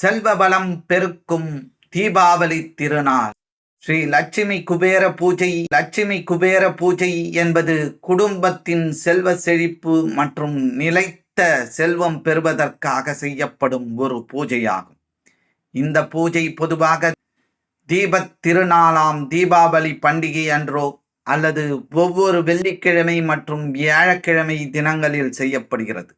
செல்வ வளம் பெருக்கும் தீபாவளி திருநாள். ஸ்ரீ லட்சுமி குபேர பூஜை லட்சுமி குபேர பூஜை என்பது குடும்பத்தின் செல்வ செழிப்பு மற்றும் நிலைத்த செல்வம் பெறுவதற்காக செய்யப்படும் ஒரு பூஜையாகும். இந்த பூஜை பொதுவாக தீபத் திருநாளாம் தீபாவளி பண்டிகை அன்றோ அல்லது ஒவ்வொரு வெள்ளிக்கிழமை மற்றும் வியாழக்கிழமை தினங்களில் செய்யப்படுகிறது.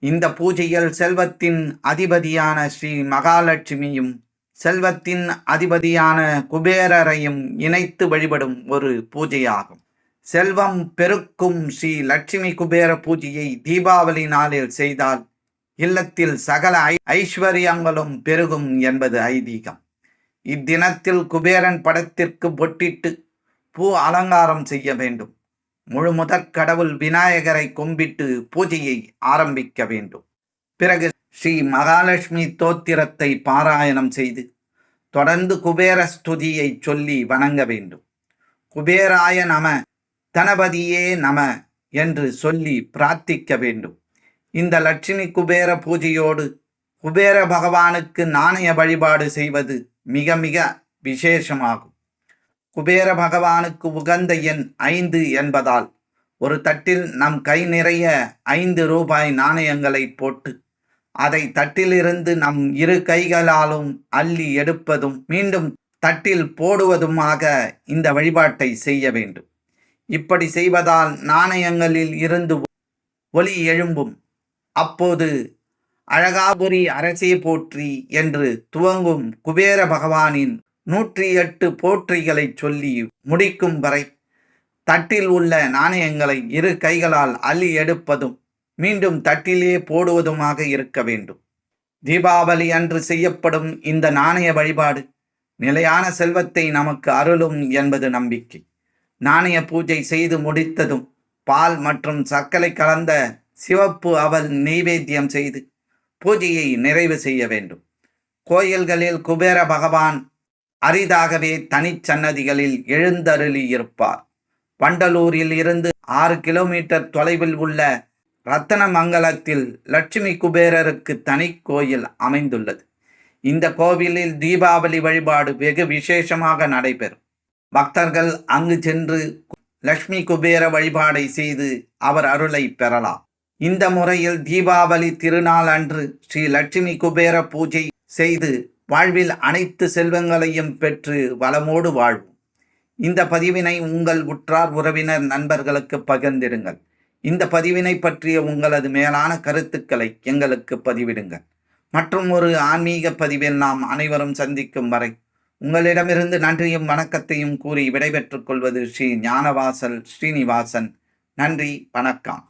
இந்த பூஜையில் செல்வத்தின் அதிபதியான ஸ்ரீ மகாலட்சுமியும் செல்வத்தின் அதிபதியான குபேரரையும் இணைத்து வழிபடும் ஒரு பூஜையாகும். செல்வம் பெருக்கும் ஸ்ரீ லட்சுமி குபேர பூஜையை தீபாவளி நாளில் செய்தால் இல்லத்தில் சகல ஐ- ஐஸ்வர்யங்களும் பெருகும் என்பது ஐதீகம். இத்தினத்தில் குபேரன் படத்திற்கு பொட்டிட்டு பூ அலங்காரம் செய்ய வேண்டும். முழுமுதற் கடவுள் விநாயகரை கும்பிட்டு பூஜையை ஆரம்பிக்க வேண்டும். பிறகு ஸ்ரீ மகாலட்சுமி தோத்திரத்தை பாராயணம் செய்து தொடர்ந்து குபேர ஸ்துதியை சொல்லி வணங்க வேண்டும். குபேராய நம தனபதியே நம என்று சொல்லி பிரார்த்திக்க வேண்டும். இந்த லட்சுமி குபேர பூஜையோடு குபேர பகவானுக்கு நாணய வழிபாடு செய்வது மிக மிக விசேஷமாகும். குபேர பகவானுக்கு உகந்த எண் ஐந்து என்பதால் ஒரு தட்டில் நம் கை நிறைய ஐந்து ரூபாய் நாணயங்களை போட்டு அதை தட்டிலிருந்து நம் இரு கைகளாலும் அள்ளி எடுப்பதும் மீண்டும் தட்டில் போடுவதுமாக இந்த வழிபாட்டை செய்ய வேண்டும். இப்படி செய்வதால் நாணயங்களில் இருந்து ஒளி எழும்பும். அப்போது அழகாபுரி அரசே போற்றி என்று துவங்கும் குபேர பகவானின் நூற்றி எட்டு போற்றிகளை சொல்லி முடிக்கும் வரை தட்டில் உள்ள நாணயங்களை இரு கைகளால் அள்ளி எடுப்பதும் மீண்டும் தட்டிலே போடுவதுமாக இருக்க வேண்டும். தீபாவளி அன்று செய்யப்படும் இந்த நாணய வழிபாடு நிலையான செல்வத்தை நமக்கு அருளும் என்பது நம்பிக்கை. நாணய பூஜை செய்து முடித்ததும் பால் மற்றும் சர்க்கரை கலந்த சிவப்பு அவல் நெய்வேத்தியம் செய்து பூஜையை நிறைவு செய்ய வேண்டும். கோயில்களில் குபேர பகவான் அரிதாகவே தனிச்சன்னதிகளில் எழுந்தருளியிருப்பார் வண்டலூரில் இருந்து ஆறு கிலோமீட்டர் தொலைவில் உள்ள ரத்தனமங்கலத்தில் லட்சுமி குபேரருக்கு தனி கோயில் அமைந்துள்ளது. இந்த கோவிலில் தீபாவளி வழிபாடு வெகு விசேஷமாக நடைபெறும். பக்தர்கள் அங்கு சென்று லட்சுமி குபேர வழிபாடை செய்து அவர் அருளை பெறலாம். இந்த முறையில் தீபாவளி திருநாள் அன்று ஸ்ரீ லட்சுமி குபேர பூஜை செய்து வாழ்வில் அனைத்து செல்வங்களையும் பெற்று வளமோடு வாழ்வோம். இந்த பதிவினை உங்கள் உற்றார் உறவினர் நண்பர்களுக்கு பகிர்ந்திடுங்கள். இந்த பதிவினை பற்றிய உங்களது மேலான கருத்துக்களை எங்களுக்கு பதிவிடுங்கள். மற்றும் ஒரு ஆன்மீக பதிவில் நாம் அனைவரும் சந்திக்கும் வரை உங்களிடமிருந்து நன்றியும் வணக்கத்தையும் கூறி விடைபெற்றுக் கொள்வது ஸ்ரீ ஞானவாசல் ஸ்ரீனிவாசன். நன்றி வணக்கம்.